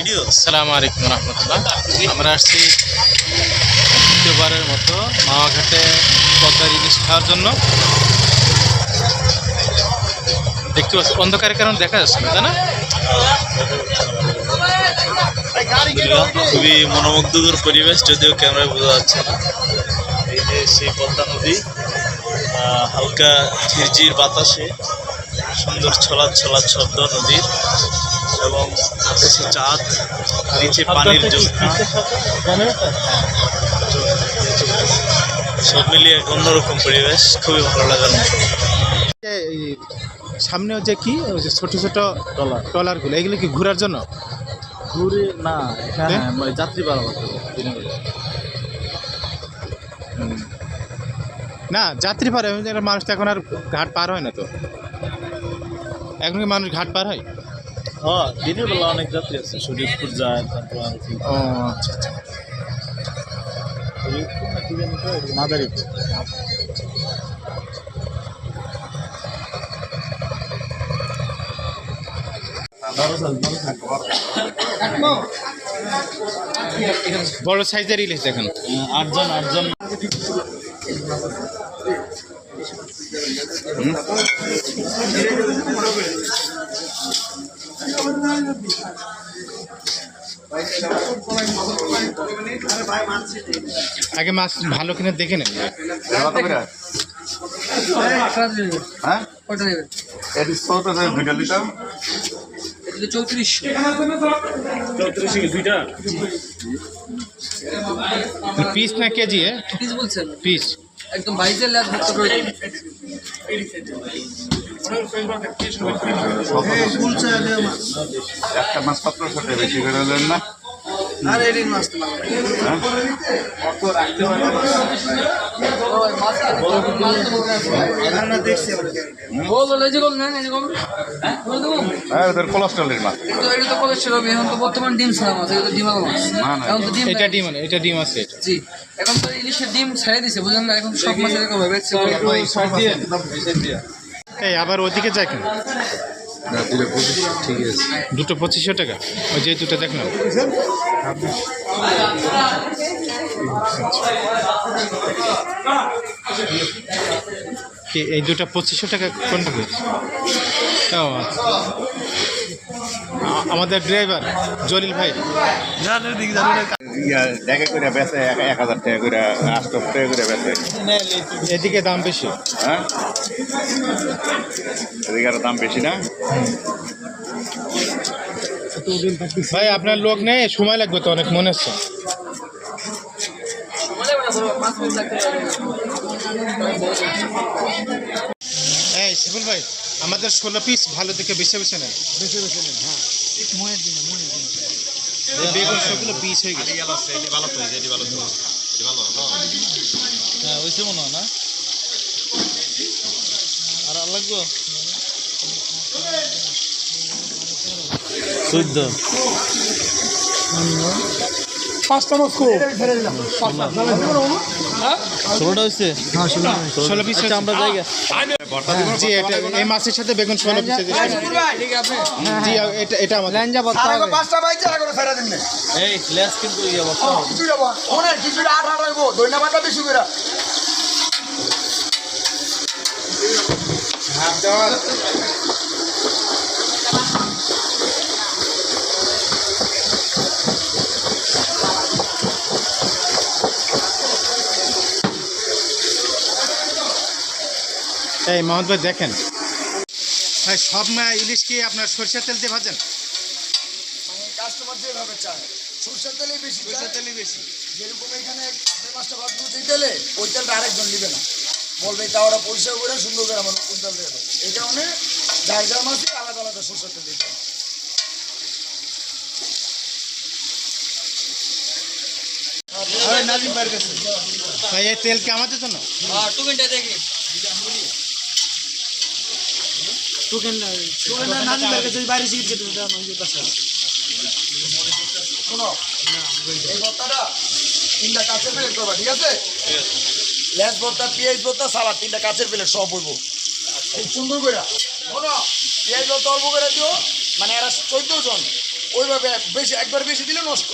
আসসালামু আলাইকুম রহমতুল্লাহ। আমরা আসছি দ্বিতীয়বারের মতো মাওয়াঘাটে পদ্মার ইলিশ খাওয়ার জন্য। দেখতে পাচ্ছি, অন্ধকারের কারণে দেখা যাচ্ছে না, তাই না? খুবই মনোমুগ্ধকর পরিবেশ, যদিও ক্যামেরায় বোঝা যাচ্ছে না। এই যে সেই পদ্মা নদী হালকা ঝিরঝির বাতাসে সুন্দর ছলাৎ ছলাৎ শব্দ নদীর এবং আকাশে চাঁদ নিচে পানির জ্যোৎস্না সব মিলিয়ে এক অন্যরকম পরিবেশ খুবই ভালো লাগার মতো এই সামনে যে কি ওই যে ছোট ছোট টলার টলারগুলো এগুলো কি ঘোরার জন্য? ঘুরে না এখানে যাত্রী বাড়াবো না যাত্রী পার হয় মানুষ তো এখন আর ঘাট পার হয় না তো। এখন কি মানুষ ঘাট পার হয়? হ্যাঁ দিনের বেলা অনেক যাত্রী আছে শরীরপুর যায় তারপর আর কি। ও আচ্ছা আচ্ছা। মাদারীপুর। বড় সাইজের ইলিশ দেখেন আহ, আটজন আটজন। আগে মাছ ভালো কিনে দেখে নেন। হ্যাঁ? পিস না কেজি এ? পিস বলছেন? পিস একদম করে দিন। একটা মাছ সতেরোশো টাকা বেশি করে দেন না। আর এডিন মাছ তো মাছ মাছ কোলেস্ট্রলের মাছ। এটা তো- এখন তো বর্তমান ডিম ছাড়া মাছ, এটা মাছ। এখন তো ডিম এটা ডিম এটা ডিম আছে জি এখন তো ইলিশের ডিম ছেড়ে দিছে বুঝলেন না এখন সব মাছের এরকম হবে এই আবার ওদিকে যায় কেন? ঠিক আছে। দুটো পঁচিশশো টাকা? ওই যে দুটো দেখলাম কি এই দুটো পঁচিশশো টাকা কোনটা হয়েছে? ও। আমাদের ড্রাইভার জলিল ভাই। দেখা করে বেচে এক এক হাজার টাকা করে আটশো টাকা করে বেচে এদিকে দাম বেশি। হ্যাঁ? এদিকে দাম বেশি না? ভাই আপনার লোক নেই? সময় লাগবে তো অনেক মনে হচ্ছে। এই শিবুল ভাই আমাদের ষোলো পিস ভালো দেখে বেছে বেছে নেন। বেছে বেছে নেন হ্যাঁ। বেগুন সবগুলো পিস হয়ে গেছে। হ্যাঁ। ওইসে মনে হয় না? লাগবো? চোদ্দ। ষোলোটা হয়েছে? ষোলো পিস আচ্ছা আমরা জায়গা জি এটা এই মাছের সাথে বেগুন ষোলো পিস জি এটা এটা আমাদের। পাঁচটা বাইক চালা করে ফেরা দিন এই লেস কিন্তু ইয়ে বসা হবে। কিছুটা কিছুটা আট আট হইব ধন্যবাদ বেশি করে। এই মোহাম্মদ ভাই দেখেন। ভাই সব ইলিশ কি আপনার সরষের তেল দিয়ে ভাজেন? কাস্টমার যেভাবে চায়। সরষের তেলেই বেশি সরষের তেলই বেশি। যেরকম এখানে মাছটা ভাত দিই তেলে ওই তেলটা আরেকজন নিবে না। বলবে তা ওরা পরিষ্কার করে সুন্দর করে আমার কোন তেল দিয়ে দাও। এই কারণে যার যার মাছে আলাদা আলাদা সরষের তেল দিতে হয়। ভাই এই তেল কি আমাদের জন্য? টুকেনটা দেখি। শোনো এই ভর্তাটা তিনটা কাছের প্লেট করবা ঠিক আছে। লেস ভর্তা পেঁয়াজ ভর্তা সালাদ, তিনটা কাছের পেলে সব বইব খুব সুন্দর করে শোনো, পেঁয়াজ ভর্তা অল্প করে দিও মানে এরা চোদ্দ জন। ওইভাবে বেশি, একবার বেশি দিলে নষ্ট।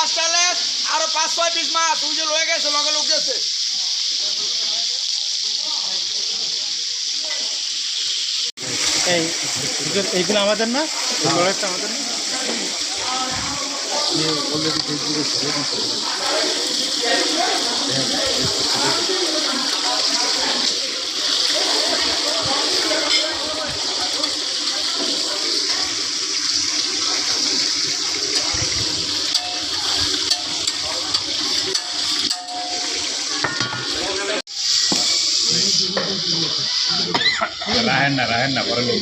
ওই যে আরও পাঁচ ছয় পিস মাছ। ওই যে লয়ে গেছে লগে লোক গেছে এই এইগুলো আমাদের না? এই লড়াইটা আমাদের না? রাহেন লোক রাহেন পরে লোক।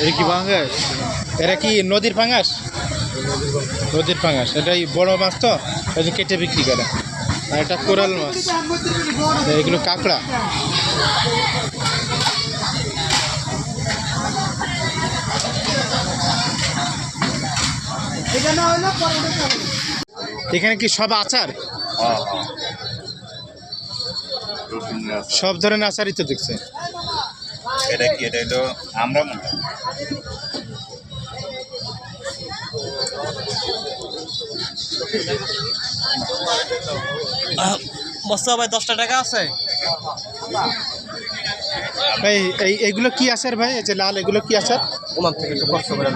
এটা কি পাঙ্গাস এটা কি নদীর পাঙ্গাস নদীর পাঙ্গাস এটা এই বড় মাছ তো কেটে বিক্রি করে। আর এটা কোরাল মাছ এগুলো কাঁকড়া এখানে কি সব আচার। সব ধরনের আচারই তো দেখছে এটা কি এটা হলো আমরা। বস্তা ভাই দশটা টাকা আছে? এই এই এইগুলো কি আচার ভাই? এই যে লাল এগুলো কি আচার? ওনার থেকে একটু কষ্ট করে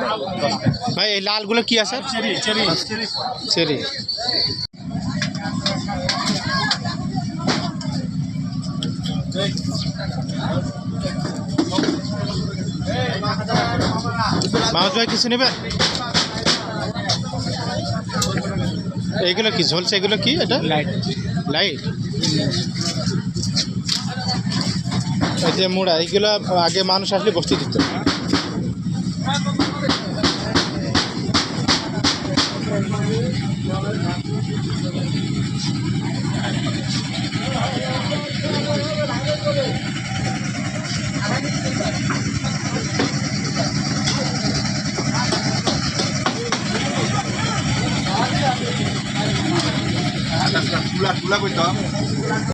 ভাই এই লালগুলো কি আচার? চেরি মাউস ভাই কিছু নেবেন? এইগুলো কি ঝলছে? এগুলো কি এটা? লাইট লাইট এই যে মুড়া এইগুলো আগে মানুষ আসলে বসতে দিত। তুলা তুলা কইতো